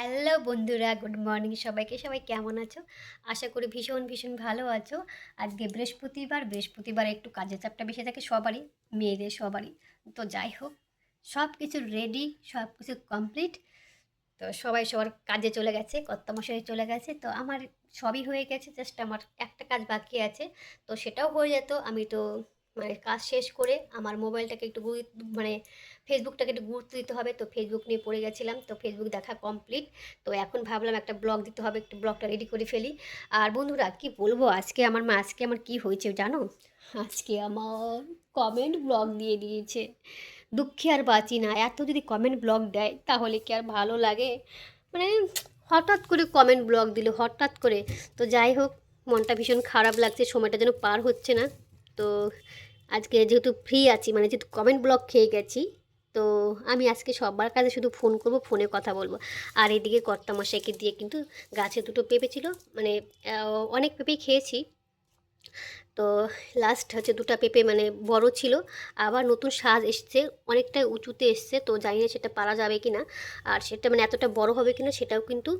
Hello বন্ধুরা, good morning সবাইকে। সবাই কেমন আছো? আশা করি ভীষণ ভীষণ ভালো আছো। আজকে বৃহস্পতিবার বৃহস্পতিবার একটু কাজের চাপটা বেশি থাকে সবারই, মেয়েদের সবারই। তো যাই হোক সব কিছু রেডি সব কিছু কমপ্লিট তো সবাই সবার কাজে চলে গেছে, কর্তামশাই চলে গেছে। তো আমার সবই হয়ে গেছে জাস্ট আমার একটা কাজ বাকি আছে। তো সেটাও হয়ে যেত, আমি তো মানে কাজ শেষ করে আমার মোবাইলটাকে একটু মানে ফেসবুকটাকে একটু গুরুত্ব দিতে হবে। তো ফেসবুক নিয়ে পড়ে গেছিলাম। তো ফেসবুক দেখা কমপ্লিট। তো এখন ভাবলাম একটা ব্লগ দিতে হবে, একটু ব্লগটা রেডি করে ফেলি। আর বন্ধুরা, কি বলব? আজকে আমার মা, আজকে আমার কি হয়েছে জানো? আজকে আমার কমেন্ট ব্লগ দিয়ে দিয়েছে। দুঃখে আর বাঁচি না। এত যদি কমেন্ট ব্লগ দেয়, তাহলে কি আর ভালো লাগে? মানে হঠাৎ করে কমেন্ট ব্লগ দিল, হঠাৎ করে। তো যাই হোক, মনটা ভীষণ খারাপ লাগছে। সময়টা যেন পার হচ্ছে না। তো আজকে যেহেতু ফ্রি আছি মানে যেহেতু কমেন্ট ব্লক খেয়ে গেছি, তো আমি আজকে সবার কাছে শুধু ফোন করব ফোনে কথা বলব। আর এদিকে কর্তামশাইকে দিয়ে কিন্তু গাছে দুটো পেঁপে ছিল মানে অনেক পেঁপেই খেয়েছি। তো লাস্ট হচ্ছে দুটো পেঁপে মানে বড় ছিল। আবার নতুন সাজ এসছে অনেকটা উঁচুতে এসছে, তো জানি না সেটা পারা যাবে কি না আর সেটা মানে এতটা বড় হবে কিনা, সেটাও কিন্তু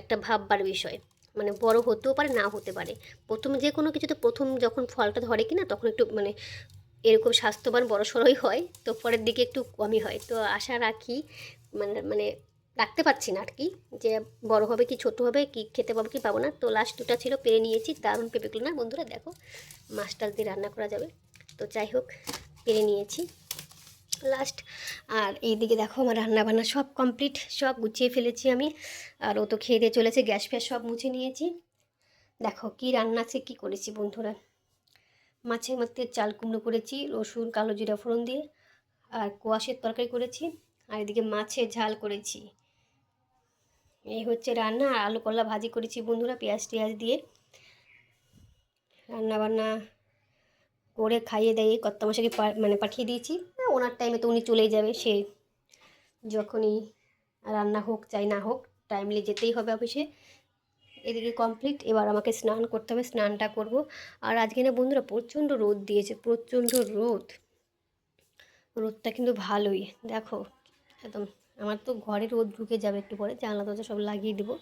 একটা ভাববার বিষয়। মানে বড় হতেও পারে না হতে পারে। প্রথম যে কোনো কিছুতে প্রথম যখন ফলটা ধরে কিনা তখন একটু মানে এরকম স্বাস্থ্যবান বড় সড়োই হয়, তো পরের দিকে একটু কমই হয়। তো আশা রাখি মানে মানে রাখতে পারছি না আর কি যে বড় হবে কি ছোট হবে, কি খেতে পাবো কি পাবো না। তো লাস্ট দুটা ছিল, পেরে নিয়েছি, দারুণ পেঁপেগুলো না বন্ধুরা? দেখো মাছ টাছ দিয়ে রান্না করা যাবে। তো যাই হোক, পেরে নিয়েছি। লাস্ট আর এইদিকে দেখো আমার রান্নাবান্না সব কমপ্লিট সব গুছিয়ে ফেলেছি আমি। আর ও তো খেয়ে দিয়ে চলেছে, গ্যাস ফ্যাস সব মুছে নিয়েছি। দেখো কি রান্না আছে, কী করেছি বন্ধুরা? মাছের মধ্যে চাল কুমড়ো করেছি, রসুন, কালো জিরা ফোড়ন দিয়ে, আর কোয়াশের তরকারি করেছি। আর এদিকে মাছের ঝাল করেছি। এই হচ্ছে রান্না, আর আলু কলা ভাজি করেছি বন্ধুরা, পেঁয়াজ টিয়াজ দিয়ে। রান্না বান্না করে খাইয়ে দিয়ে কর্তামশাকে পা- মানে পাঠিয়ে দিয়েছি। ওনার টাইমে তো উনি চলেই যাবে, সে যখনই রান্না হোক, চাই না হোক টাইমলি যেতেই হবে অফিসে এদিকে কমপ্লিট এবার আমাকে স্নান করতে হবে, স্নানটা করব। আর আজকে না বন্ধুরা প্রচণ্ড রোদ দিয়েছে, প্রচণ্ড রোদ। রোদটা কিন্তু ভালোই। দেখো, একদম আমার তো ঘরে রোদ ঢুকে যাবে একটু পরে, জানলা, দরজা সব লাগিয়ে দেবো।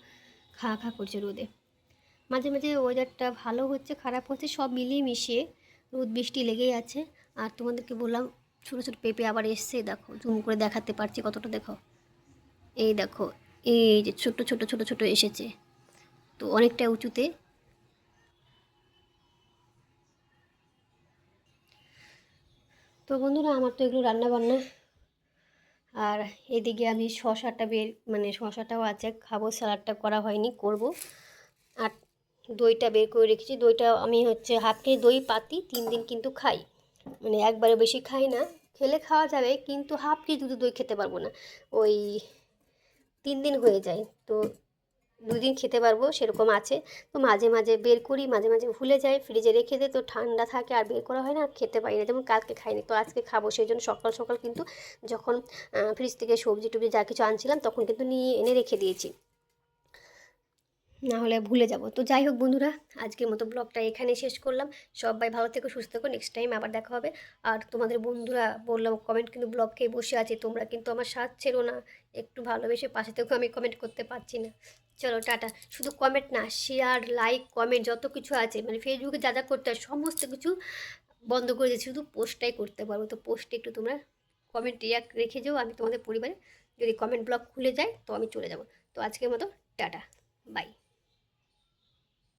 খা খা করছে রোদে। মাঝে মাঝে ওয়েদারটা ভালো হচ্ছে, খারাপ হচ্ছে, সব মিলিয়ে মিশিয়ে রোদ, বৃষ্টি লেগেই আছে। আর তোমাদেরকে বললাম ছোটো ছোটো পেঁপে আবার এসছে, দেখো, জুম করে দেখাতে পারছি কতটা, দেখো। এই দেখো, এই যে ছোট ছোট ছোট ছোট এসেছে। তো অনেকটা উঁচুতে। তো বন্ধুরা, আমার তো এগুলো রান্না বান্না আর এদিকে আমি শশাটা বের মানে শশাটাও আছে, খাব স্যালাডটা করা হয়নি, করব। আর দইটা বের করে রেখেছি, দইটা আমি হচ্ছে হাফ কেজি দই, পাতি, তিন দিন কিন্তু খাই। মানে একবারে বেশি খাই না। খেলে খাওয়া যাবে, কিন্তু হাফ কেজি দুধ দই খেতে পারব না। ওই তিন দিন হয়ে যায়, তো দুদিন খেতে পারব, সেরকম আছে। তো মাঝে মাঝে বের করি, মাঝে মাঝে ভুলে যাই ফ্রিজে রেখে দিই, তো ঠান্ডা থাকে আর বের করা হয় না, আর খেতে পারি না। যেমন কালকে খাইনি, তো আজকে খাব, সেই জন্য সকাল সকাল কিন্তু যখন ফ্রিজ থেকে সবজি টবজি যা কিছু আনছিলাম, তখন কিন্তু নিয়ে, এনে রেখে দিয়েছি। না হলে ভুলে যাব। তো যাই হোক বন্ধুরা, আজকের মতো ব্লগটা এখানে শেষ করলাম। সবাই ভালো থেকো, সুস্থ থেকো। নেক্সট টাইম আবার দেখা হবে। আর তোমাদের বন্ধুরা বললাম কমেন্ট কিন্তু ব্লগকে বসে আছে, তোমরা কিন্তু আমার সাথ ছেড়ো না। একটু ভালোবেসে পাশে থেকেও আমি কমেন্ট করতে পারছি না। চলো, টাটা। শুধু কমেন্ট না শেয়ার লাইক কমেন্ট যত কিছু আছে মানে ফেসবুকে যা যা করতে হয়, সমস্ত কিছু বন্ধ করে দিয়েছি। শুধু পোস্টটাই করতে পারব। তো পোস্টে একটু তোমরা কমেন্ট রেখে যাও আমি তোমাদের পরিবারে। যদি কমেন্ট ব্লগ খুলে যায়, তো আমি চলে যাব। তো আজকের মতো, টাটা। বাই